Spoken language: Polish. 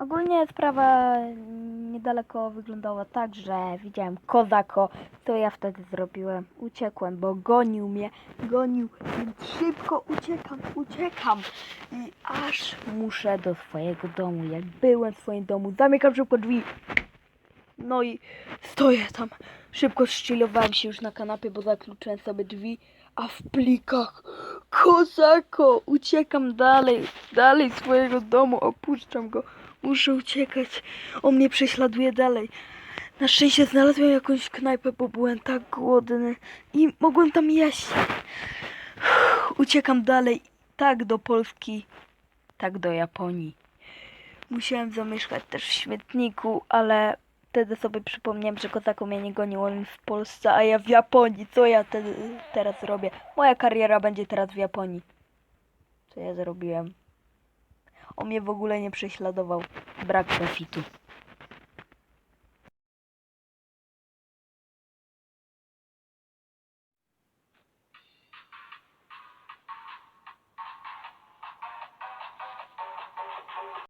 Ogólnie sprawa niedaleko wyglądała tak, że widziałem kozako, co ja wtedy zrobiłem. Uciekłem, bo gonił mnie, gonił, więc szybko uciekam, uciekam. I aż muszę do swojego domu. Jak byłem w swoim domu, zamykam szybko drzwi. No i stoję tam. Szybko szczylowałem się już na kanapie, bo zakluczyłem sobie drzwi, a w plikach kozako! Uciekam dalej, dalej swojego domu, opuszczam go. Muszę uciekać. On mnie prześladuje dalej. Na szczęście znalazłem jakąś knajpę, bo byłem tak głodny i mogłem tam jeść. Uciekam dalej, tak do Polski, tak do Japonii. Musiałem zamieszkać też w śmietniku, ale wtedy sobie przypomniałem, że kozako mnie nie gonił, on w Polsce, a ja w Japonii. Co ja te, teraz robię? Moja kariera będzie teraz w Japonii. Co ja zrobiłem? On mnie w ogóle nie prześladował. Brak profitu.